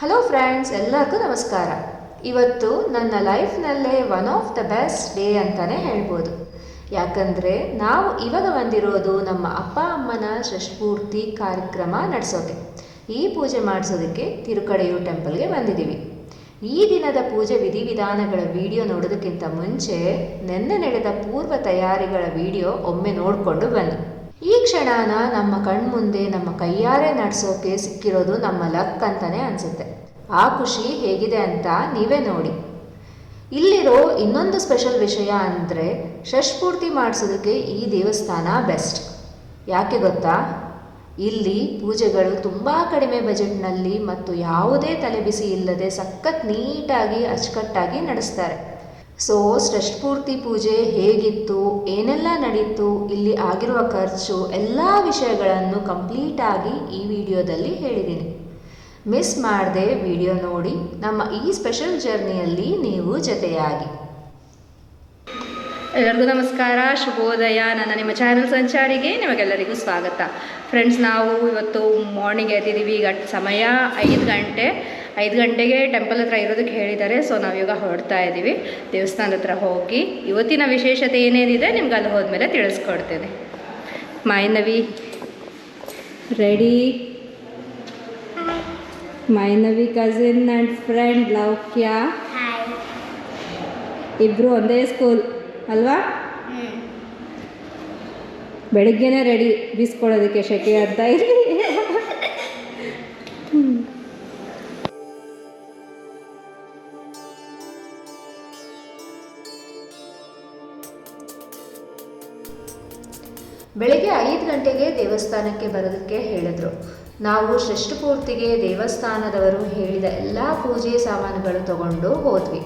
Hello friends ಎಲ್ಲರಿಗೂ ನಮಸ್ಕಾರ. ಇವತ್ತು ನನ್ನ ಲೈಫ್ನಲ್ಲೇ one of the best day ಅಂತಲೇ ಹೇಳ್ಬೋದು. ಯಾಕಂದರೆ ನಾವು ಇವಾಗ ಬಂದಿರೋದು ನಮ್ಮ ಅಪ್ಪ, ಅಮ್ಮನ ಷಷ್ಪೂರ್ತಿ ಕಾರ್ಯಕ್ರಮ ನಡೆಸೋಕೆ. ಈ ಪೂಜೆ ಮಾಡಿಸೋದಕ್ಕೆ ತಿರುಕಡೆಯು ಟೆಂಪಲ್ಗೆ ಬಂದಿದ್ದೀವಿ. ಈ ದಿನದ ಪೂಜೆ ವಿಧಿವಿಧಾನಗಳ ವಿಡಿಯೋ ನೋಡೋದಕ್ಕಿಂತ ಮುಂಚೆ, ನೆನ್ನೆ ನಡೆದ ಪೂರ್ವ ತಯಾರಿಗಳ ವಿಡಿಯೋ ಒಮ್ಮೆ ನೋಡಿಕೊಂಡು ಬನ್ನಿ. ಈ ಕ್ಷಣನ ನಮ್ಮ ಕಣ್ಮುಂದೆ, ನಮ್ಮ ಕೈಯಾರೆ ನಡೆಸೋಕೆ ಸಿಕ್ಕಿರೋದು ನಮ್ಮ ಲಕ್ ಅಂತಾನೆ ಅನಿಸುತ್ತೆ. ಆ ಖುಷಿ ಹೇಗಿದೆ ಅಂತ ನೀವೇ ನೋಡಿ. ಇಲ್ಲಿರೋ ಇನ್ನೊಂದು ಸ್ಪೆಷಲ್ ವಿಷಯ ಅಂದರೆ ಷಷ್ಪೂರ್ತಿ ಮಾಡಿಸೋದಕ್ಕೆ ಈ ದೇವಸ್ಥಾನ ಬೆಸ್ಟ್. ಯಾಕೆ ಗೊತ್ತಾ? ಇಲ್ಲಿ ಪೂಜೆಗಳು ತುಂಬ ಕಡಿಮೆ ಬಜೆಟ್ನಲ್ಲಿ ಮತ್ತು ಯಾವುದೇ ತಲೆಬಿಸಿ ಇಲ್ಲದೆ ಸಖತ್ ನೀಟಾಗಿ, ಅಚ್ಚುಕಟ್ಟಾಗಿ ನಡೆಸ್ತಾರೆ. ಸೊ ಷಷ್ಠಪೂರ್ತಿ ಪೂಜೆ ಹೇಗಿತ್ತು, ಏನೆಲ್ಲ ನಡೀತು, ಇಲ್ಲಿ ಆಗಿರುವ ಖರ್ಚು, ಎಲ್ಲ ವಿಷಯಗಳನ್ನು ಕಂಪ್ಲೀಟಾಗಿ ಈ ವಿಡಿಯೋದಲ್ಲಿ ಹೇಳಿದ್ದೀನಿ. ಮಿಸ್ ಮಾಡದೆ ವಿಡಿಯೋ ನೋಡಿ, ನಮ್ಮ ಈ ಸ್ಪೆಷಲ್ ಜರ್ನಿಯಲ್ಲಿ ನೀವು ಜೊತೆಯಾಗಿ. ಎಲ್ಲರಿಗೂ ನಮಸ್ಕಾರ, ಶುಭೋದಯ. ನನ್ನ ನಿಮ್ಮ ಚಾನಲ್ ಸಂಚಾರಿಗೆ ನಿಮಗೆಲ್ಲರಿಗೂ ಸ್ವಾಗತ. ಫ್ರೆಂಡ್ಸ್ ನಾವು ಇವತ್ತು ಮಾರ್ನಿಂಗ್ ಎದ್ದಿದ್ದೀವಿ, ಈಗ ಸಮಯ ಐದು ಗಂಟೆ. ಐದು ಗಂಟೆಗೆ ಟೆಂಪಲ್ ಹತ್ರ ಇರೋದಕ್ಕೆ ಹೇಳಿದ್ದಾರೆ. ಸೊ ನಾವೀಗ ಹೊರಡ್ತಾ ಇದ್ದೀವಿ ದೇವಸ್ಥಾನದ ಹತ್ರ ಹೋಗಿ ಇವತ್ತಿನ ವಿಶೇಷತೆ ಏನೇನಿದೆ ನಿಮ್ಗೆ ಅಲ್ಲಿ ಹೋದ್ಮೇಲೆ ತಿಳಿಸ್ಕೊಡ್ತೇನೆ. Mayanavi. Ready Mainavi cousin and friend Loukya. ಇಬ್ಬರು ಒಂದೇ ಸ್ಕೂಲ್ ಅಲ್ವಾ? ಬೆಳಿಗ್ಗೆನೇ ರೆಡಿ ಬೀಸ್ಕೊಳ್ಳೋದಕ್ಕೆ ಶೆಕೆ ಅಂತ ಇಲ್ಲಿ ದೇವಸ್ಥಾನಕ್ಕೆ ಬರೋದಕ್ಕೆ ಹೇಳಿದ್ರು. ನಾವು ಷಷ್ಠಪೂರ್ತಿಗೆ ದೇವಸ್ಥಾನದವರು ಹೇಳಿದ ಎಲ್ಲ ಪೂಜೆ ಸಾಮಾನುಗಳು ತಗೊಂಡು ಹೋದ್ವಿ.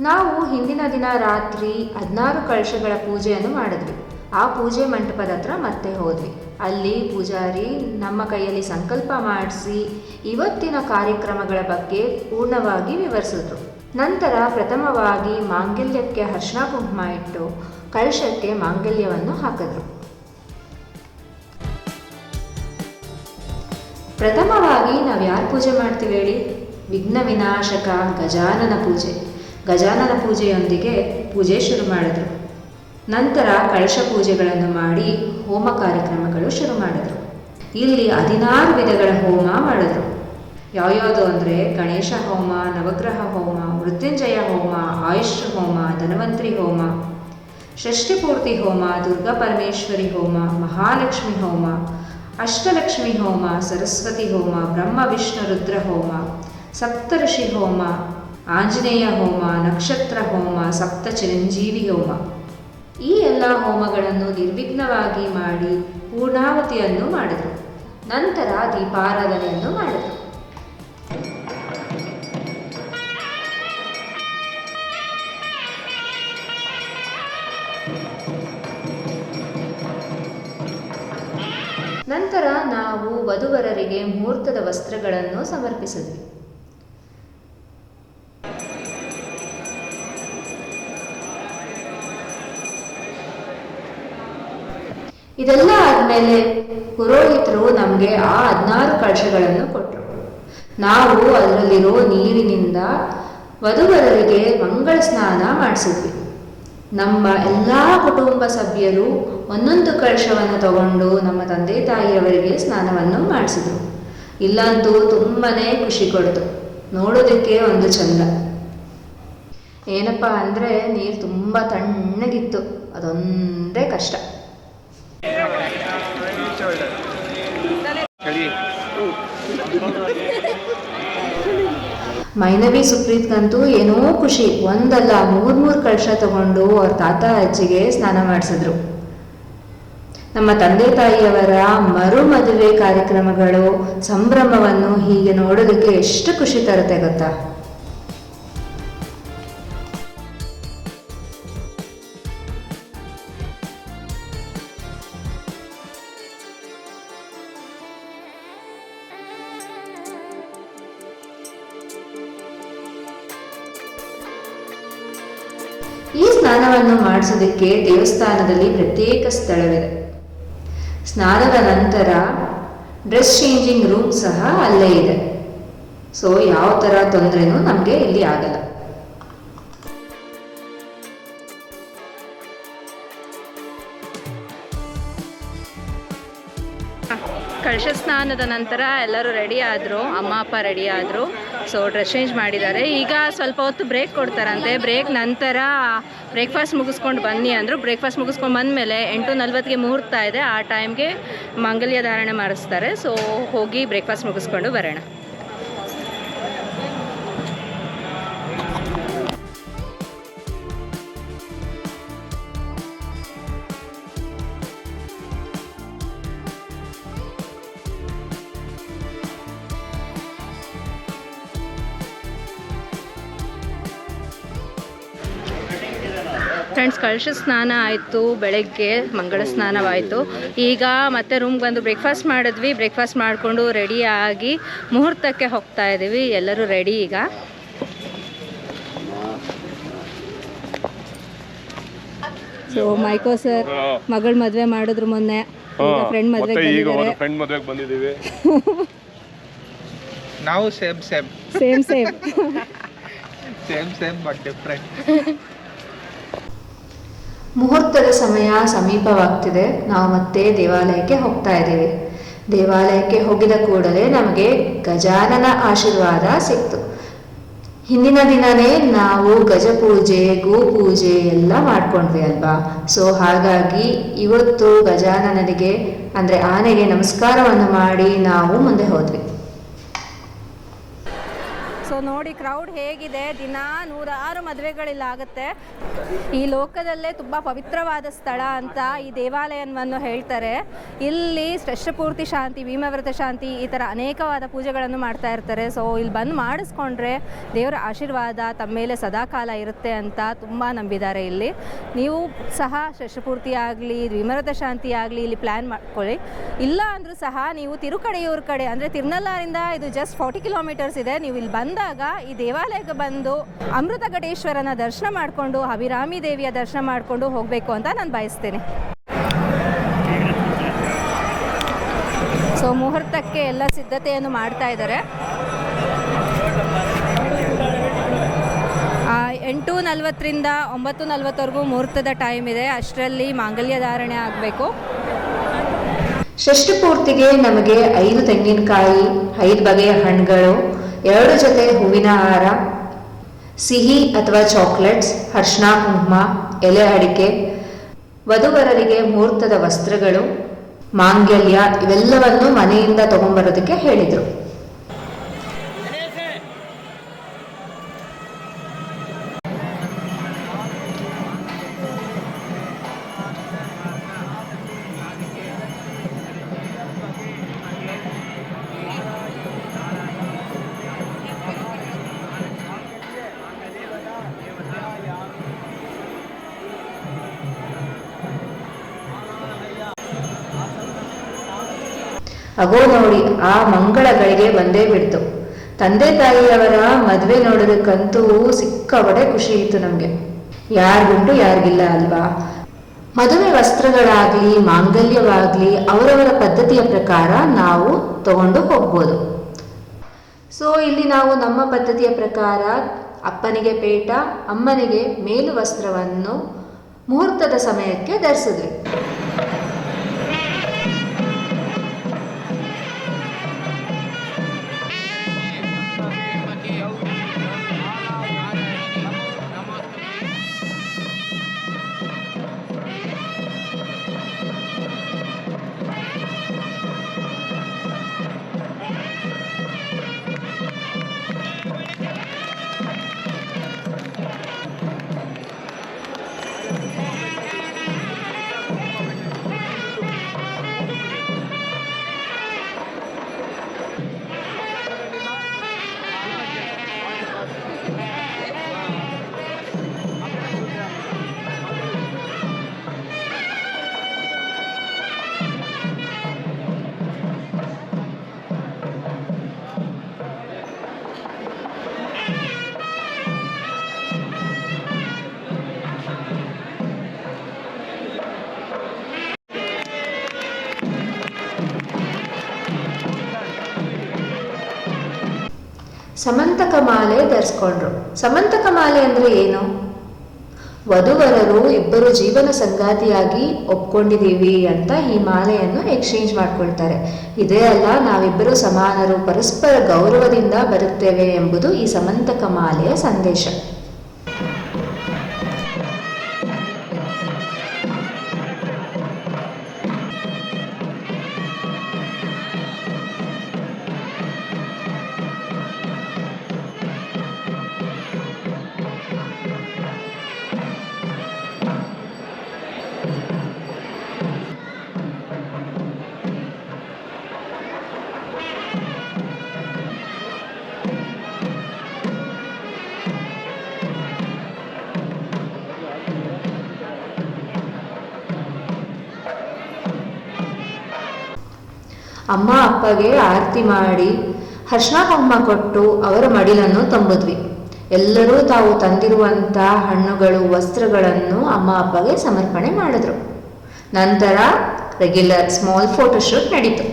ನಾವು ಹಿಂದಿನ ದಿನ ರಾತ್ರಿ ಹದಿನಾರು ಕಳಶಗಳ ಪೂಜೆಯನ್ನು ಮಾಡಿದ್ವಿ. ಆ ಪೂಜೆ ಮಂಟಪದ ಹತ್ರ ಮತ್ತೆ ಹೋದ್ವಿ. ಅಲ್ಲಿ ಪೂಜಾರಿ ನಮ್ಮ ಕೈಯಲ್ಲಿ ಸಂಕಲ್ಪ ಮಾಡಿಸಿ ಇವತ್ತಿನ ಕಾರ್ಯಕ್ರಮಗಳ ಬಗ್ಗೆ ಪೂರ್ಣವಾಗಿ ವಿವರಿಸಿದ್ರು. ನಂತರ ಪ್ರಥಮವಾಗಿ ಮಾಂಗಲ್ಯಕ್ಕೆ ಹರ್ಷಣ ಕುಂಕುಮ ಇಟ್ಟು ಕಳಶಕ್ಕೆ ಮಾಂಗಲ್ಯವನ್ನು ಹಾಕಿದ್ರು. ಪ್ರಥಮವಾಗಿ ನಾವು ಯಾರು ಪೂಜೆ ಮಾಡ್ತೀವಿ ಹೇಳಿ? ವಿಘ್ನ ವಿನಾಶಕ ಗಜಾನನ ಪೂಜೆ. ಗಜಾನನ ಪೂಜೆಯೊಂದಿಗೆ ಪೂಜೆ ಶುರು ಮಾಡಿದ್ರು. ನಂತರ ಕಳಶ ಪೂಜೆಗಳನ್ನು ಮಾಡಿ ಹೋಮ ಕಾರ್ಯಕ್ರಮಗಳು ಶುರು ಮಾಡಿದರು. ಇಲ್ಲಿ ಹದಿನಾರು ವಿಧಗಳ ಹೋಮ ಮಾಡಿದ್ರು. ಯಾವ್ಯಾವುದು ಅಂದರೆ ಗಣೇಶ ಹೋಮ, ನವಗ್ರಹ ಹೋಮ, ಮೃತ್ಯುಂಜಯ ಹೋಮ, ಆಯುಷ್ ಹೋಮ, ಧನ್ವಂತರಿ ಹೋಮ ಷಷ್ಠಿಪೂರ್ತಿ ಹೋಮ, ದುರ್ಗಾ ಪರಮೇಶ್ವರಿ ಹೋಮ, ಮಹಾಲಕ್ಷ್ಮಿ ಹೋಮ, ಅಷ್ಟಲಕ್ಷ್ಮಿ ಹೋಮ, ಸರಸ್ವತಿ ಹೋಮ, ಬ್ರಹ್ಮ, ವಿಷ್ಣು, ರುದ್ರ ಹೋಮ, ಸಪ್ತಋಷಿ ಹೋಮ, ಆಂಜನೇಯ ಹೋಮ, ನಕ್ಷತ್ರ ಹೋಮ ಸಪ್ತ ಚಿರಂಜೀವಿ ಹೋಮ. ಈ ಎಲ್ಲ ಹೋಮಗಳನ್ನು ನಿರ್ವಿಘ್ನವಾಗಿ ಮಾಡಿ ಪೂರ್ಣಾವತಿಯನ್ನು ಮಾಡಿದರು. ನಂತರ ದೀಪಾರಾಧನೆಯನ್ನು ಮಾಡಿದರು. ನಂತರ ನಾವು ವಧುವರರಿಗೆ ಮುಹೂರ್ತದ ವಸ್ತ್ರಗಳನ್ನು ಸಮರ್ಪಿಸಿದ್ವಿ. ಇದೆಲ್ಲ ಆದಮೇಲೆ ಪುರೋಹಿತರು ನಮಗೆ ಆ ಹದಿನಾರು ಕಳಶಗಳನ್ನು ಕೊಟ್ಟರು ನಾವು ಅದರಲ್ಲಿರೋ ನೀರಿನಿಂದ ವಧುವರರಿಗೆ ಮಂಗಳ ಸ್ನಾನ ಮಾಡಿಸಿದ್ವಿ. ನಮ್ಮ ಎಲ್ಲ ಕುಟುಂಬ ಸಭ್ಯರು ಒಂದೊಂದು ಕಳಶವನ್ನು ತಗೊಂಡು ನಮ್ಮ ತಂದೆ ತಾಯಿಯವರಿಗೆ ಸ್ನಾನವನ್ನು ಮಾಡಿಸಿದರು. ಇಲ್ಲಂತೂ ತುಂಬಾ ಖುಷಿ ಕೊಡ್ತು. ನೋಡೋದಕ್ಕೆ ಒಂದು ಚಂದ. ಏನಪ್ಪ ಅಂದರೆ ನೀರು ತುಂಬ ತಣ್ಣಗಿತ್ತು. ಅದೊಂದೇ ಕಷ್ಟ. ಮೈನವಿ ಸುಪ್ರೀತ್ಗಂತೂ ಏನೋ ಖುಷಿ. ಒಂದಲ್ಲ ಮೂರ್ ಮೂರ್ ಕಳಶ ತಗೊಂಡು ಅವ್ರ ತಾತ ಅಜ್ಜಿಗೆ ಸ್ನಾನ ಮಾಡಿಸಿದ್ರು. ನಮ್ಮ ತಂದೆ ತಾಯಿಯವರ ಮರು ಮದುವೆ ಕಾರ್ಯಕ್ರಮಗಳು, ಸಂಭ್ರಮವನ್ನು ಹೀಗೆ ನೋಡೋದಕ್ಕೆ ಎಷ್ಟು ಖುಷಿ ತರುತ್ತೆ ಗೊತ್ತಾ? ಮಾಡಿಸೋದಕ್ಕೆ ದೇವಸ್ಥಾನದಲ್ಲಿ ಪ್ರತ್ಯೇಕ ಸ್ಥಳವಿದೆ. ಸ್ನಾನದ ನಂತರ ಡ್ರೆಸ್ ಚೇಂಜಿಂಗ್ ರೂಮ್ ಸಹ ಅಲ್ಲೇ ಇದೆ. ಸೊ ಯಾವ ಥರ ತೊಂದರೆನೂ ನಮಗೆ ಇಲ್ಲಿ ಆಗಲ್ಲ. ಕಳಶ ಸ್ನಾನದ ನಂತರ ಎಲ್ಲರೂ ರೆಡಿ ಆದರು, ಅಮ್ಮ, ಅಪ್ಪ ರೆಡಿ ಆದರು. ಸೊ ಡ್ರೆಸ್ ಚೇಂಜ್ ಮಾಡಿದ್ದಾರೆ. ಈಗ ಸ್ವಲ್ಪ ಹೊತ್ತು ಬ್ರೇಕ್ ಕೊಡ್ತಾರಂತೆ. ಬ್ರೇಕ್ ನಂತರ ಬ್ರೇಕ್ಫಾಸ್ಟ್ ಮುಗಿಸ್ಕೊಂಡು ಬನ್ನಿ ಅಂದರು. ಬ್ರೇಕ್ಫಾಸ್ಟ್ ಮುಗಿಸ್ಕೊಂಡು ಬಂದಮೇಲೆ ಎಂಟು ನಲ್ವತ್ತಿಗೆ ಮುಹೂರ್ತ ಇದೆ. ಆ ಟೈಮ್ಗೆ ಮಾಂಗಲ್ಯ ಧಾರಣೆ ಮಾಡಿಸ್ತಾರೆ. ಸೊ ಹೋಗಿ ಬ್ರೇಕ್ಫಾಸ್ಟ್ ಮುಗಿಸ್ಕೊಂಡು ಬರೋಣ. ಫ್ರೆಂಡ್ಸ್ ಕಳಶ ಸ್ನಾನ ಆಯಿತು ಬೆಳಗ್ಗೆ ಮಂಗಳ ಸ್ನಾನವಾಯಿತು. ಈಗ ಮತ್ತೆ ರೂಮ್ಗೆ ಬಂದು ಬ್ರೇಕ್ಫಾಸ್ಟ್ ಮಾಡಿದ್ವಿ. ಬ್ರೇಕ್ಫಾಸ್ಟ್ ಮಾಡಿಕೊಂಡು ರೆಡಿಯಾಗಿ ಮುಹೂರ್ತಕ್ಕೆ ಹೋಗ್ತಾ ಇದ್ದೀವಿ ಎಲ್ಲರೂ ರೆಡಿ ಈಗ? ಸೊ ಮೈಕೋ ಸರ್ ಮಗಳ ಮದುವೆ ಮಾಡಿದ್ರು ಮೊನ್ನೆ. ಫ್ರೆಂಡ್ ಮದುವೆ ಮತ್ತೆ ಈಗ ಫ್ರೆಂಡ್ ಮದ್ವೆಗೆ ಬಂದಿದ್ದೀವಿ. ನಾವು same same same same same same but different ಮುಹೂರ್ತದ ಸಮಯ ಸಮೀಪವಾಗ್ತಿದೆ. ನಾವು ಮತ್ತೆ ದೇವಾಲಯಕ್ಕೆ ಹೋಗ್ತಾ ಇದ್ದೀವಿ. ದೇವಾಲಯಕ್ಕೆ ಹೋಗಿದ ಕೂಡಲೇ ನಮಗೆ ಗಜಾನನ ಆಶೀರ್ವಾದ ಸಿಕ್ತು. ಹಿಂದಿನ ದಿನನೇ ನಾವು ಗಜಪೂಜೆ ಗೋಪೂಜೆ ಎಲ್ಲ ಮಾಡ್ಕೊಂಡ್ವಿ ಅಲ್ವಾ? ಸೊ ಹಾಗಾಗಿ ಇವತ್ತು ಗಜಾನನಿಗೆ ಅಂದರೆ ಆನೆಗೆ ನಮಸ್ಕಾರವನ್ನು ಮಾಡಿ ನಾವು ಮುಂದೆ ಹೋದ್ವಿ. ಸೊ ನೋಡಿ ಕ್ರೌಡ್ ಹೇಗಿದೆ. ದಿನ ನೂರಾರು ಮದುವೆಗಳಿಲ್ಲ ಆಗುತ್ತೆ ಈ ಲೋಕದಲ್ಲೇ ತುಂಬ ಪವಿತ್ರವಾದ ಸ್ಥಳ ಅಂತ ಈ ದೇವಾಲಯವನ್ನು ಹೇಳ್ತಾರೆ. ಇಲ್ಲಿ ಪೂರ್ತಿ ಶಾಂತಿ, ಭೀಮವ್ರತ ಶಾಂತಿ ಈ ಥರ ಅನೇಕವಾದ ಪೂಜೆಗಳನ್ನು ಮಾಡ್ತಾ ಇರ್ತಾರೆ. ಸೊ ಇಲ್ಲಿ ಬಂದು ಮಾಡಿಸ್ಕೊಂಡ್ರೆ ದೇವರ ಆಶೀರ್ವಾದ ತಮ್ಮ ಮೇಲೆ ಸದಾಕಾಲ ಇರುತ್ತೆ ಅಂತ ತುಂಬ ನಂಬಿದ್ದಾರೆ ಇಲ್ಲಿ. ನೀವು ಸಹ ಪೂರ್ತಿ ಆಗಲಿ ವಿಮರತ ಶಾಂತಿ ಆಗಲಿ ಇಲ್ಲಿ ಪ್ಲ್ಯಾನ್ ಮಾಡ್ಕೊಳ್ಳಿ. ಇಲ್ಲ ಅಂದರೂ ಸಹ ನೀವು ತಿರುಕಡೆಯೂರ ಕಡೆ, ಅಂದರೆ ತಿರುನಲ್ಲಾರಿಂದ ಇದು ಜಸ್ಟ್ ಫಾರ್ಟಿ ಕಿಲೋಮೀಟರ್ಸ್ ಇದೆ. ನೀವು ಇಲ್ಲಿ ಬಂದಾಗ ಈ ದೇವಾಲಯಕ್ಕೆ ಬಂದು ಅಮೃತ ಘಟೇಶ್ವರನ ದರ್ಶನ ಮಾಡಿಕೊಂಡು ಅಭಿರಾಮಿ ದೇವಿಯ ದರ್ಶನ ಮಾಡಿಕೊಂಡು ಹೋಗಬೇಕು ಅಂತ ನಾನು ಬಯಸ್ತೇನೆ. ಸೊ, ಮುಹೂರ್ತಕ್ಕೆ ಎಲ್ಲ ಸಿದ್ಧತೆಯನ್ನು ಮಾಡ್ತಾ ಇದ್ದಾರೆ. ಎಂಟು ನಲ್ವತ್ತರಿಂದ ಒಂಬತ್ತು ನಲ್ವತ್ತವರೆಗೂ ಮುಹೂರ್ತದ ಟೈಮ್ ಇದೆ. ಅಷ್ಟರಲ್ಲಿ ಮಾಂಗಲ್ಯ ಧಾರಣೆ ಆಗಬೇಕು. ಷಷ್ಠಪೂರ್ತಿಗೆ ನಮಗೆ ಐದು ತೆಂಗಿನಕಾಯಿ, ಐದು ಬಗೆಯ ಹಣ್ಣುಗಳು ಎರಡು ಜೊತೆ ಹೂವಿನ ಹಾರ, ಸಿಹಿ ಅಥವಾ ಚಾಕ್ಲೇಟ್ಸ್ ಹರ್ಷಣ ಕುಂಕುಮ, ಎಲೆ ಅಡಿಕೆ, ವಧುವರರಿಗೆ ಮುಹೂರ್ತದ ವಸ್ತ್ರಗಳು, ಮಾಂಗಲ್ಯ ಇವೆಲ್ಲವನ್ನು ಮನೆಯಿಂದ ತಗೊಂಡ್ಬರೋದಕ್ಕೆ ಹೇಳಿದರು. ಅಗೋ ನೋಡಿ ಆ ಮಂಗಳಗಳಿಗೆ ಬಂದೇ ಬಿಡ್ತು. ತಂದೆ ತಾಯಿಯವರ ಮದುವೆ ನೋಡೋದಕ್ಕಂತೂ ಸಿಕ್ಕಾಪಟ್ಟೆ ಖುಷಿ ಇತ್ತು ನಮಗೆ. ಯಾರಿಗುಂಟು ಯಾರಿಗಿಲ್ಲ ಅಲ್ವಾ? ಮದುವೆ ವಸ್ತ್ರಗಳಾಗಲಿ, ಮಾಂಗಲ್ಯವಾಗಲಿ, ಅವರವರ ಪದ್ಧತಿಯ ಪ್ರಕಾರ ನಾವು ತಗೊಂಡು ಹೋಗ್ಬೋದು. ಸೊ ಇಲ್ಲಿ ನಾವು ನಮ್ಮ ಪದ್ಧತಿಯ ಪ್ರಕಾರ ಅಪ್ಪನಿಗೆ ಪೇಟ, ಅಮ್ಮನಿಗೆ ಮೇಲು ವಸ್ತ್ರವನ್ನು ಮುಹೂರ್ತದ ಸಮಯಕ್ಕೆ ಧರಿಸಿದ್ವಿ. ಸಮಂತಕ ಮಾಲೆ ಧರಿಸ್ಕೊಂಡ್ರು. ಸಮಂತಕ ಮಾಲೆ ಅಂದ್ರೆ ಏನು? ವಧುವರರು ಇಬ್ಬರು ಜೀವನ ಸಂಗಾತಿಯಾಗಿ ಒಪ್ಕೊಂಡಿದ್ದೀವಿ ಅಂತ ಈ ಮಾಲೆಯನ್ನು ಎಕ್ಸ್ಚೇಂಜ್ ಮಾಡ್ಕೊಳ್ತಾರೆ. ಇದೇ ಅಲ್ಲ, ನಾವಿಬ್ಬರು ಸಮಾನರು, ಪರಸ್ಪರ ಗೌರವದಿಂದ ಬರುತ್ತೇವೆ ಎಂಬುದು ಈ ಸಮಂತಕ ಮಾಲೆಯ ಸಂದೇಶ. ಅಮ್ಮ ಅಪ್ಪಗೆ ಆರತಿ ಮಾಡಿ ಹರ್ಷಣ ಕುಂಕುಮ ಕೊಟ್ಟು ಅವರ ಮಡಿಲನ್ನು ತಂಬಿದ್ವಿ. ಎಲ್ಲರೂ ತಾವು ತಂದಿರುವಂಥ ಹಣ್ಣುಗಳು, ವಸ್ತ್ರಗಳನ್ನು ಅಮ್ಮ ಅಪ್ಪಗೆ ಸಮರ್ಪಣೆ ಮಾಡಿದ್ರು. ನಂತರ ರೆಗ್ಯುಲರ್ ಸ್ಮಾಲ್ ಫೋಟೋಶೂಟ್ ನಡೀತು.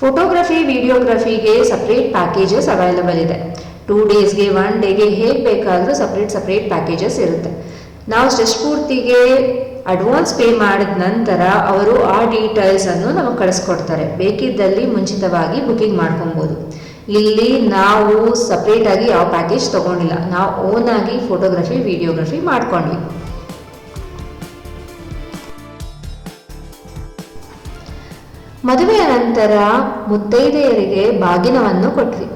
ಫೋಟೋಗ್ರಫಿ ವಿಡಿಯೋಗ್ರಫಿಗೆ ಸಪ್ರೇಟ್ ಪ್ಯಾಕೇಜಸ್ ಅವೈಲಬಲ್ ಇದೆ. ಟೂ ಡೇಸ್ಗೆ ಒನ್ ಡೇಗೆ ಹೇಗೆ ಬೇಕಾದರೂ ಸಪ್ರೇಟ್ ಸಪ್ರೇಟ್ ಪ್ಯಾಕೇಜಸ್ ಇರುತ್ತೆ. ನಾವು ಸ್ಟೆಸ್ಟ್ ಪೂರ್ತಿಗೆ ಅಡ್ವಾನ್ಸ್ ಪೇ ಮಾಡಿದ ನಂತರ ಅವರು ಆ ಡೀಟೇಲ್ಸನ್ನು ನಮಗೆ ಕಳಿಸ್ಕೊಡ್ತಾರೆ. ಬೇಕಿದ್ದಲ್ಲಿ ಮುಂಚಿತವಾಗಿ ಬುಕಿಂಗ್ ಮಾಡ್ಕೊಬೋದು. ಇಲ್ಲಿ ನಾವು ಸಪ್ರೇಟಾಗಿ ಯಾವ ಪ್ಯಾಕೇಜ್ ತಗೊಂಡಿಲ್ಲ. ನಾವು ಓನ್ ಆಗಿ ಫೋಟೋಗ್ರಫಿ ವಿಡಿಯೋಗ್ರಫಿ ಮಾಡ್ಕೊಂಡ್ವಿ. ಮದುವೆಯ ನಂತರ ಮುತ್ತೈದೆಯರಿಗೆ ಬಾಗಿನವನ್ನು ಕೊಟ್ವಿ.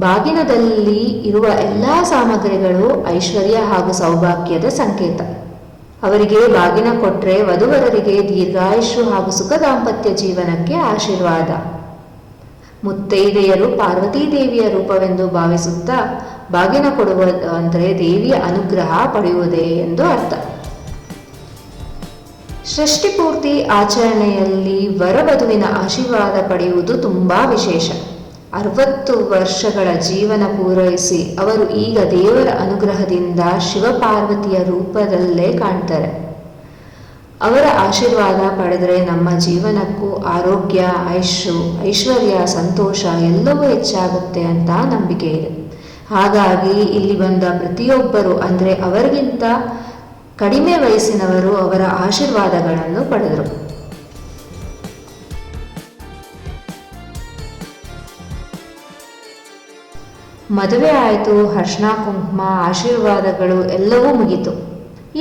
ಬಾಗಿನದಲ್ಲಿ ಇರುವ ಎಲ್ಲ ಸಾಮಗ್ರಿಗಳು ಐಶ್ವರ್ಯ ಹಾಗೂ ಸೌಭಾಗ್ಯದ ಸಂಕೇತ. ಅವರಿಗೆ ಬಾಗಿನ ಕೊಟ್ಟರೆ ವಧುವರರಿಗೆ ದೀರ್ಘಾಯುಷು ಹಾಗೂ ಸುಖ ದಾಂಪತ್ಯ ಜೀವನಕ್ಕೆ ಆಶೀರ್ವಾದ. ಮುತ್ತೈದೆಯರು ಪಾರ್ವತೀ ದೇವಿಯ ರೂಪವೆಂದು ಭಾವಿಸುತ್ತಾ ಬಾಗಿನ ಕೊಡುವ ಅಂದರೆ ದೇವಿಯ ಅನುಗ್ರಹ ಪಡೆಯುವುದೇ ಎಂದು ಅರ್ಥ. ಷಷ್ಠಿಪೂರ್ತಿ ಆಚರಣೆಯಲ್ಲಿ ವರವಧುವಿನ ಆಶೀರ್ವಾದ ಪಡೆಯುವುದು ತುಂಬಾ ವಿಶೇಷ. ಅರವತ್ತು ವರ್ಷಗಳ ಜೀವನ ಪೂರೈಸಿ ಅವರು ಈಗ ದೇವರ ಅನುಗ್ರಹದಿಂದ ಶಿವಪಾರ್ವತಿಯ ರೂಪದಲ್ಲೇ ಕಾಣ್ತಾರೆ. ಅವರ ಆಶೀರ್ವಾದ ಪಡೆದರೆ ನಮ್ಮ ಜೀವನಕ್ಕೂ ಆರೋಗ್ಯ ಆಯುಷು ಐಶ್ವರ್ಯ, ಸಂತೋಷ ಎಲ್ಲವೂ ಹೆಚ್ಚಾಗುತ್ತೆ ಅಂತ ನಂಬಿಕೆ ಇದೆ. ಹಾಗಾಗಿ ಇಲ್ಲಿ ಬಂದ ಪ್ರತಿಯೊಬ್ಬರು ಅಂದರೆ ಅವರಿಗಿಂತ ಕಡಿಮೆ ವಯಸ್ಸಿನವರು ಅವರ ಆಶೀರ್ವಾದಗಳನ್ನು ಪಡೆದರು. ಮದುವೆ ಆಯಿತು ಹರ್ಷಣ ಕುಂಕುಮ, ಆಶೀರ್ವಾದಗಳು ಎಲ್ಲವೂ ಮುಗಿತು.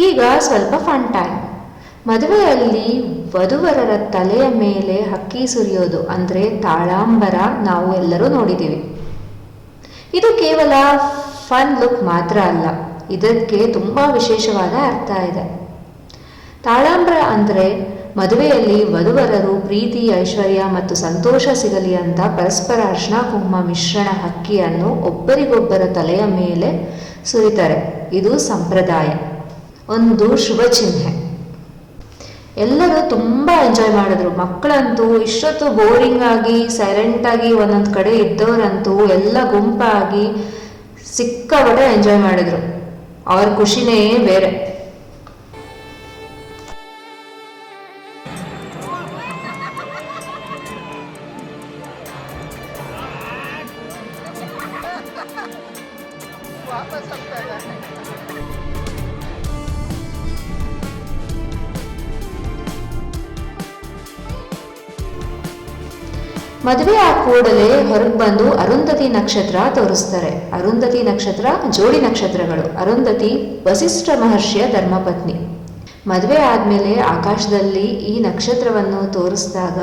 ಈಗ ಸ್ವಲ್ಪ ಫನ್ ಟೈಮ್ ಮದುವೆಯಲ್ಲಿ ವಧುವರರ ತಲೆಯ ಮೇಲೆ ಹಕ್ಕಿ ಸುರಿಯೋದು ಅಂದರೆ ತಾಳಾಂಬರ ನಾವು ಎಲ್ಲರೂ ನೋಡಿದ್ದೀವಿ. ಇದು ಕೇವಲ ಫನ್ ಲುಕ್ ಮಾತ್ರ ಅಲ್ಲ, ಇದಕ್ಕೆ ತುಂಬ ವಿಶೇಷವಾದ ಅರ್ಥ ಇದೆ. ತಾಳಾಂಬರ ಅಂದರೆ ಮದುವೆಯಲ್ಲಿ ವಧುವರರು ಪ್ರೀತಿ, ಐಶ್ವರ್ಯ ಮತ್ತು ಸಂತೋಷ ಸಿಗಲಿ ಅಂತ ಪರಸ್ಪರ ಅರ್ಶನ ಕುಂಕುಮ ಮಿಶ್ರಣ ಹಕ್ಕಿಯನ್ನು ಒಬ್ಬರಿಗೊಬ್ಬರ ತಲೆಯ ಮೇಲೆ ಸುರಿತಾರೆ. ಇದು ಸಂಪ್ರದಾಯ. ಒಂದು ಶುಭ ಚಿಹ್ನೆ. ಎಲ್ಲರೂ ತುಂಬ ಎಂಜಾಯ್ ಮಾಡಿದ್ರು. ಮಕ್ಕಳಂತೂ ಇಷ್ಟೊತ್ತು ಬೋರಿಂಗ್ ಆಗಿ ಸೈಲೆಂಟ್ ಆಗಿ ಒಂದೊಂದು ಕಡೆ ಇದ್ದವರಂತೂ ಎಲ್ಲ ಗುಂಪಾಗಿ ಸಿಕ್ಕಾಪಟ್ಟೆ ಎಂಜಾಯ್ ಮಾಡಿದ್ರು. ಅವ್ರ ಖುಷಿನೇ ಬೇರೆ. ಕೂಡಲೇ ಹೊರಗೆ ಬಂದು ಅರುಂಧತಿ ನಕ್ಷತ್ರ ತೋರಿಸ್ತಾರೆ. ಅರುಂಧತಿ ನಕ್ಷತ್ರ ಜೋಡಿ ನಕ್ಷತ್ರಗಳು. ಅರುಂಧತಿ ವಸಿಷ್ಠ ಮಹರ್ಷಿಯ ಧರ್ಮಪತ್ನಿ. ಮದುವೆ ಆದಮೇಲೆ ಆಕಾಶದಲ್ಲಿ ಈ ನಕ್ಷತ್ರವನ್ನು ತೋರಿಸಿದಾಗ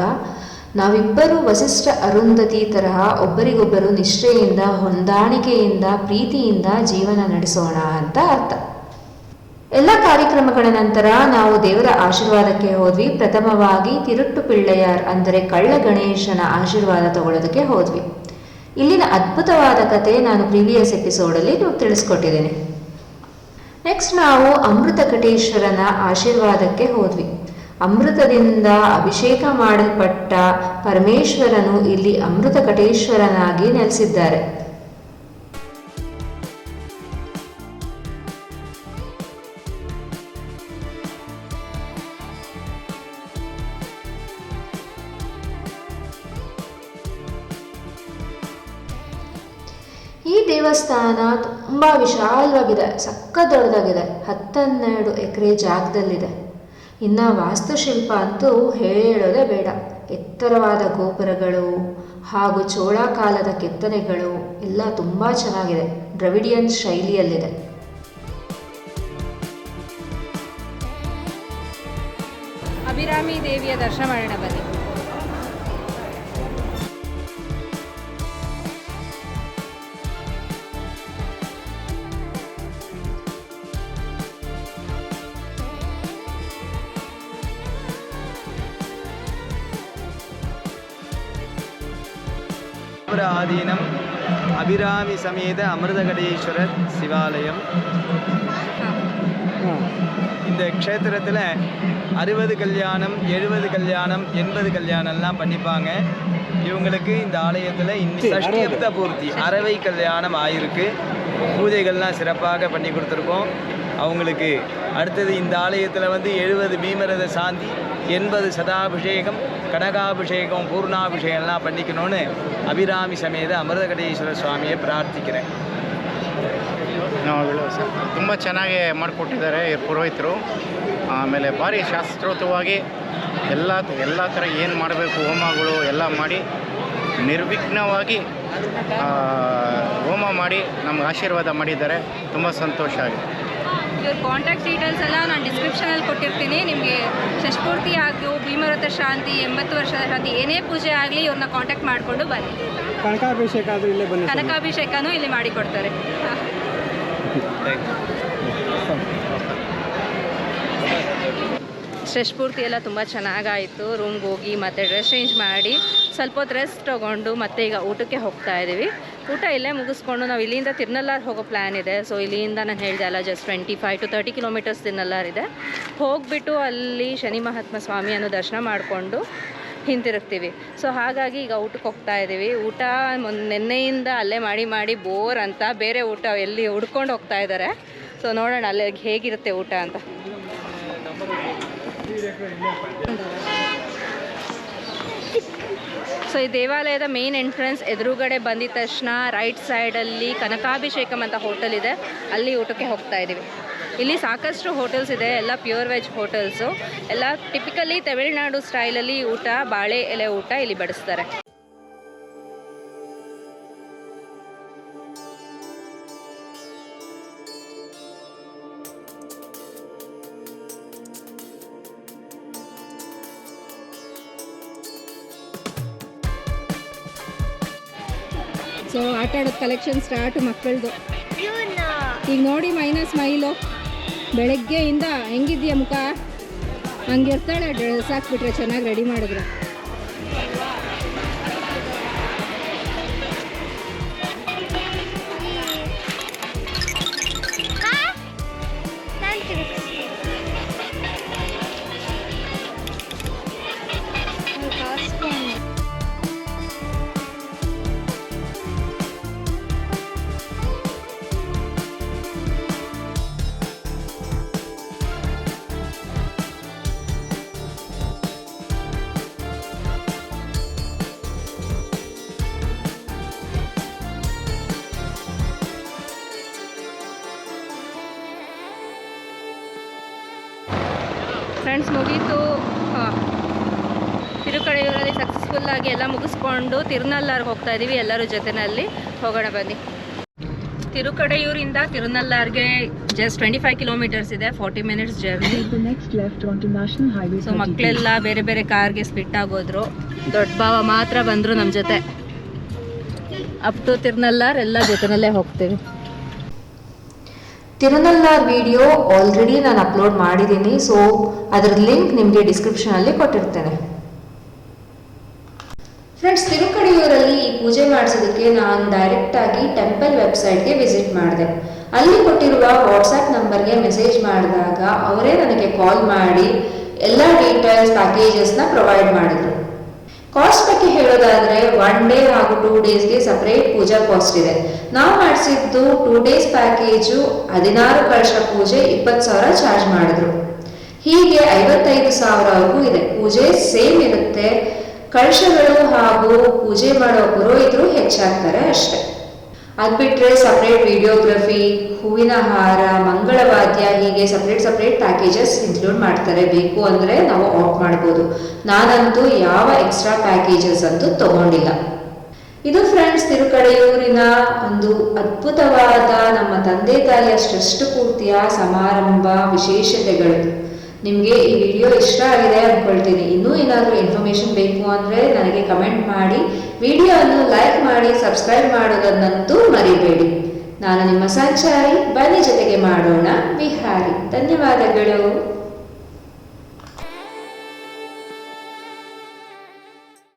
ನಾವಿಬ್ಬರು ವಸಿಷ್ಠ ಅರುಂಧತಿ ತರಹ ಒಬ್ಬರಿಗೊಬ್ಬರು ನಿಷ್ಠೆಯಿಂದ, ಹೊಂದಾಣಿಕೆಯಿಂದ, ಪ್ರೀತಿಯಿಂದ ಜೀವನ ನಡೆಸೋಣ ಅಂತ ಅರ್ಥ. ಎಲ್ಲ ಕಾರ್ಯಕ್ರಮಗಳ ನಂತರ ನಾವು ದೇವರ ಆಶೀರ್ವಾದಕ್ಕೆ ಹೋದ್ವಿ. ಪ್ರಥಮವಾಗಿ ತಿರುಟ್ಟು ಪಿಳ್ಳೆಯಾರ್ ಅಂದರೆ ಕಳ್ಳ ಗಣೇಶನ ಆಶೀರ್ವಾದ ತಗೊಳ್ಳೋದಕ್ಕೆ ಹೋದ್ವಿ. ಇಲ್ಲಿನ ಅದ್ಭುತವಾದ ಕತೆ ನಾನು ಪ್ರೀವಿಯಸ್ ಎಪಿಸೋಡಲ್ಲಿ ತಿಳಿಸ್ಕೊಟ್ಟಿದ್ದೇನೆ. ನೆಕ್ಸ್ಟ್ ನಾವು ಅಮೃತ ಕಟೇಶ್ವರನ ಆಶೀರ್ವಾದಕ್ಕೆ ಹೋದ್ವಿ. ಅಮೃತದಿಂದ ಅಭಿಷೇಕ ಮಾಡಲ್ಪಟ್ಟ ಪರಮೇಶ್ವರನು ಇಲ್ಲಿ ಅಮೃತ ಕಟೇಶ್ವರನಾಗಿ ನೆಲೆಸಿದ್ದಾರೆ. ಈ ದೇವಸ್ಥಾನ ತುಂಬ ವಿಶಾಲವಾಗಿದೆ ಸಕ್ಕ ದೊಡ್ಡದಾಗಿದೆ. ಹತ್ತನ್ನೆರಡು ಎಕರೆ ಜಾಗದಲ್ಲಿದೆ. ಇನ್ನು ವಾಸ್ತುಶಿಲ್ಪ ಅಂತೂ ಹೇಳೋದೇ ಬೇಡ. ಎತ್ತರವಾದ ಗೋಪುರಗಳು ಹಾಗೂ ಚೋಳ ಕಾಲದ ಕೆತ್ತನೆಗಳು ಎಲ್ಲ ತುಂಬ ಚೆನ್ನಾಗಿದೆ. ದ್ರವಿಡಿಯನ್ ಶೈಲಿಯಲ್ಲಿದೆ. ಅಭಿರಾಮಿ ದೇವಿಯ ದರ್ಶನ ಮಾಡೋಣ ಬನ್ನಿ ஆதீனம் அபிராமி சமேத அமிர்தகடேஸ்வரர் சிவாலயம். இந்த க்ஷேத்திரத்தில் அறுபது கல்யாணம் எழுபது கல்யாணம் எண்பது கல்யாணம்லாம் பண்ணிப்பாங்க. இவங்களுக்கு இந்த ஆலயத்தில் இன்னி சஷ்டியப்த பூர்த்தி அறவை கல்யாணம் ஆயிருக்கு. பூஜைகள்லாம் சிறப்பாக பண்ணி கொடுத்துருக்கோம். அவங்களுக்கு அடுத்தது இந்த ஆலயத்தில் வந்து எழுபது பீமரத சாந்தி எண்பது சதாபிஷேகம் கனகாபிஷேகம் பூர்ணாபிஷேகம்லாம் பண்ணிக்கணும்னு அபிராமி சமேத அமிர்தகடேஸ்வர சுவாமியை பிரார்த்திக்கிறேன் ನಾವು ತುಂಬ ಚೆನ್ನಾಗಿ ಮಾಡಿಕೊಟ್ಟಿದ್ದಾರೆ ಈ ಪುರೋಹಿತರು ಆಮೇಲೆ ಭಾರಿ ಶಾಸ್ತ್ರೋತವಾಗಿ ಎಲ್ಲ ಎಲ್ಲ ಥರ ಏನು ಮಾಡಬೇಕು ಹೋಮಗಳು ಎಲ್ಲ ಮಾಡಿ ನಿರ್ವಿಘ್ನವಾಗಿ ಆ, ಹೋಮ ಮಾಡಿ ನಮ್ಗೆ ಆಶೀರ್ವಾದ ಮಾಡಿದ್ದಾರೆ ತುಂಬ ಸಂತೋಷ ಆಗಿದೆ ಇವ್ರ ಕಾಂಟ್ಯಾಕ್ಟ್ ಡೀಟೇಲ್ಸ್ ಎಲ್ಲ ನಾನು ಡಿಸ್ಕ್ರಿಪ್ಷನಲ್ಲಿ ಕೊಟ್ಟಿರ್ತೀನಿ. ನಿಮಗೆ ಷಷ್ಪೂರ್ತಿ ಆಗಲಿ ಭೀಮವ್ರತ ಶಾಂತಿ ಎಂಬತ್ತು ವರ್ಷದ ಶಾಂತಿ ಏನೇ ಪೂಜೆ ಆಗಲಿ ಇವ್ರನ್ನ ಕಾಂಟ್ಯಾಕ್ಟ್ ಮಾಡಿಕೊಂಡು ಬನ್ನಿ. ಕನಕಾಭಿಷೇಕ ಆದರೂ ಇಲ್ಲೇ ಬನ್ನಿ ಕನಕಾಭಿಷೇಕನೂ ಇಲ್ಲಿ ಮಾಡಿಕೊಡ್ತಾರೆ. ಹಾಂ ಷಷ್ಪೂರ್ತಿ ಎಲ್ಲ ತುಂಬ ಚೆನ್ನಾಗಾಯಿತು. ರೂಮ್ಗೆ ಹೋಗಿ ಮತ್ತೆ ಡ್ರೆಸ್ ಚೇಂಜ್ ಮಾಡಿ ಸ್ವಲ್ಪ ಹೊತ್ತು ರೆಸ್ಟ್ ತೊಗೊಂಡು ಮತ್ತೆ ಈಗ ಊಟಕ್ಕೆ ಹೋಗ್ತಾ ಇದ್ದೀವಿ ಊಟ ಇಲ್ಲೇ ಮುಗಿಸ್ಕೊಂಡು ನಾವು ಇಲ್ಲಿಂದ ತಿರ್ನಲ್ಲಾರ್ ಹೋಗೋ ಪ್ಲ್ಯಾನ್ ಇದೆ. ಸೊ ಇಲ್ಲಿಂದ ನಾನು ಹೇಳಿದೆ ಅಲ್ಲ just twenty five to thirty kilometres Thirunallar ಇದೆ. ಹೋಗಿಬಿಟ್ಟು ಅಲ್ಲಿ ಶನಿ ಮಹಾತ್ಮ ಸ್ವಾಮಿಯನ್ನು ದರ್ಶನ ಮಾಡಿಕೊಂಡು ಹಿಂತಿರುಗ್ತೀವಿ. ಸೊ ಹಾಗಾಗಿ ಈಗ ಊಟಕ್ಕೆ ಹೋಗ್ತಾ ಇದ್ದೀವಿ ಊಟ ನಿನ್ನೆಯಿಂದ ಅಲ್ಲೇ ಮಾಡಿ ಮಾಡಿ ಬೋರ್ ಅಂತ ಬೇರೆ ಊಟ ಎಲ್ಲಿ ಹುಡ್ಕೊಂಡು ಹೋಗ್ತಾ ಇದ್ದಾರೆ ಸೊ ನೋಡೋಣ ಅಲ್ಲೇ ಹೇಗಿರುತ್ತೆ ಊಟ ಅಂತ. ಸೊ ಈ ದೇವಾಲಯದ ಮೇನ್ ಎಂಟ್ರೆನ್ಸ್ ಎದುರುಗಡೆ ಬಂದಿದ ತಕ್ಷಣ ರೈಟ್ ಸೈಡಲ್ಲಿ ಕನಕಾಭಿಷೇಕಂ ಅಂತ ಹೋಟೆಲ್ ಇದೆ. ಅಲ್ಲಿ ಊಟಕ್ಕೆ ಹೋಗ್ತಾ ಇದ್ದೀವಿ. ಇಲ್ಲಿ ಸಾಕಷ್ಟು ಹೋಟೆಲ್ಸ್ ಇದೆ. ಎಲ್ಲ ಪ್ಯೂರ್ ವೆಜ್ ಹೋಟೆಲ್ಸು ಎಲ್ಲ ಟಿಪಿಕಲಿ ತಮಿಳ್ನಾಡು ಸ್ಟೈಲಲ್ಲಿ ಊಟ, ಬಾಳೆ ಎಲೆ ಊಟ ಇಲ್ಲಿ ಬಡಿಸ್ತಾರೆ. ಆಟ ಆಡೋದು ಕಲೆಕ್ಷನ್ ಸ್ಟಾರ್ಟ್ ಮಕ್ಕಳದು. ಈಗ ನೋಡಿ ಮೈನಸ್ ಸ್ಮೈಲು ಬೆಳಗ್ಗೆಯಿಂದ ಹೆಂಗಿದ್ಯಾ ಮುಖ? ಹಂಗಿರ್ತಾಳೆ ಡ್ರೆಸ್ ಹಾಕ್ಬಿಟ್ರೆ ಚೆನ್ನಾಗಿ ರೆಡಿ ಮಾಡಿದ್ರೆ. ಫ್ರೆಂಡ್ಸ್ ಮುಗೀತು. ತಿರುಕಡೆಯೂರಲ್ಲಿ ಸಕ್ಸಸ್ಫುಲ್ಲಾಗಿ ಎಲ್ಲ ಮುಗಿಸ್ಕೊಂಡು ತಿರುನಲ್ಲಾರ್ಗೆ ಹೋಗ್ತಾ ಇದ್ದೀವಿ ಎಲ್ಲರೂ ಜೊತೆಯಲ್ಲಿ ಹೋಗೋಣ ಬನ್ನಿ. ತಿರುಕಡೆಯೂರಿಂದ ತಿರುನಲ್ಲಾರ್ಗೆ ಜಸ್ಟ್ ಟ್ವೆಂಟಿ ಫೈವ್ ಕಿಲೋಮೀಟರ್ಸ್ ಇದೆ ಫಾರ್ಟಿ ಮಿನಿಟ್ಸ್ ಜರ್ನಿ ಸೊ 32. ಮಕ್ಕಳೆಲ್ಲ ಬೇರೆ ಬೇರೆ ಕಾರ್ಗೆ ಸ್ಪಿಟ್ ಆಗೋದ್ರು. ದೊಡ್ಡ ಭಾವ ಮಾತ್ರ ಬಂದರು ನಮ್ಮ ಜೊತೆ. ಅಪ್ ಟು ತಿರುನಲ್ಲಾರ್ ಎಲ್ಲ ಜೊತೆನಲ್ಲೇ ಹೋಗ್ತೀವಿ. ತಿರುನಲ್ಲಾರ್ ವಿಡಿಯೋ ಆಲ್ರೆಡಿ ನಾನು ಅಪ್ಲೋಡ್ ಮಾಡಿದ್ದೀನಿ ಸೊ ಅದರ ಲಿಂಕ್ ನಿಮಗೆ ಡಿಸ್ಕ್ರಿಪ್ಷನಲ್ಲಿ ಕೊಟ್ಟಿರ್ತೇನೆ. ಫ್ರೆಂಡ್ಸ್ ತಿರುಕಡಿಯೂರಲ್ಲಿ ಈ ಪೂಜೆ ಮಾಡಿಸೋದಕ್ಕೆ ನಾನು ಡೈರೆಕ್ಟಾಗಿ ಟೆಂಪಲ್ ವೆಬ್ಸೈಟ್ಗೆ ವಿಸಿಟ್ ಮಾಡಿದೆ. ಅಲ್ಲಿ ಕೊಟ್ಟಿರುವ ವಾಟ್ಸಪ್ ನಂಬರ್ಗೆ ಮೆಸೇಜ್ ಮಾಡಿದಾಗ ಅವರೇ ನನಗೆ ಕಾಲ್ ಮಾಡಿ ಎಲ್ಲ ಡೀಟೇಲ್ಸ್ ಪ್ಯಾಕೇಜಸ್ನ ಪ್ರೊವೈಡ್ ಮಾಡಿದರು. ಕಾಸ್ಟ್ ಬಗ್ಗೆ ಹೇಳೋದಾದ್ರೆ ಒನ್ ಡೇ ಹಾಗೂ ಟೂ ಡೇಸ್ಗೆ ಸಪರೇಟ್ ಪೂಜಾ ಕಾಸ್ಟ್ ಇದೆ. ನಾವು ಮಾಡಿಸಿದ್ದು ಟೂ ಡೇಸ್ ಪ್ಯಾಕೇಜು ಹದಿನಾರು ಕಳಶ ಪೂಜೆ ಇಪ್ಪತ್ತು ಸಾವಿರ ಚಾರ್ಜ್ ಮಾಡಿದ್ರು. ಹೀಗೆ ಐವತ್ತೈದು ಸಾವಿರವರೆಗೂ ಇದೆ. ಪೂಜೆ ಸೇಮ್ ಇರುತ್ತೆ. ಕಳಶಗಳು ಹಾಗೂ ಪೂಜೆ ಮಾಡೋ ಪುರೋಹಿತರು ಹೆಚ್ಚಾಗ್ತಾರೆ ಅಷ್ಟೆ. ಅದು ಬಿಟ್ಟರೆ ಸಪ್ರೇಟ್ ವಿಡಿಯೋಗ್ರಫಿ ಹೂವಿನ ಹಾರ, ಮಂಗಳವಾದ್ಯ ಹೀಗೆ ಸಪ್ರೇಟ್ ಸಪ್ರೇಟ್ ಪ್ಯಾಕೇಜಸ್ ಇನ್ಕ್ಲೂಡ್ ಮಾಡ್ತಾರೆ. ಬೇಕು ಅಂದರೆ ನಾವು ಆಫ್ ಮಾಡ್ಬೋದು. ನಾನಂತೂ ಯಾವ ಎಕ್ಸ್ಟ್ರಾ ಪ್ಯಾಕೇಜಸ್ ಅಂತೂ ತಗೊಂಡಿಲ್ಲ. ಇದು ಫ್ರೆಂಡ್ಸ್ ತಿರುಕಡೆಯೂರಿನ ಒಂದು ಅದ್ಭುತವಾದ ನಮ್ಮ ತಂದೆ ತಾಯಿಯ ಷಷ್ಠ ಪೂರ್ತಿಯ ಸಮಾರಂಭ ವಿಶೇಷತೆಗಳು. ನಿಮಗೆ ಈ ವಿಡಿಯೋ ಇಷ್ಟ ಆಗಿದೆ ಅಂದ್ಕೊಳ್ತೀನಿ ಇನ್ನೂ ಏನಾದರೂ ಇನ್ಫಾರ್ಮೇಷನ್ ಬೇಕು ಅಂದರೆ ನನಗೆ ಕಮೆಂಟ್ ಮಾಡಿ. ವಿಡಿಯೋವನ್ನು ಲೈಕ್ ಮಾಡಿ ಸಬ್ಸ್ಕ್ರೈಬ್ ಮಾಡೋದನ್ನಂತೂ ಮರಿಬೇಡಿ. ನಾನು ನಿಮ್ಮ ಸಂಚಾರಿ, ಬನ್ನಿ ಜೊತೆಗೆ ಮಾಡೋಣ. ವಿಹಾರಿ ಧನ್ಯವಾದಗಳು.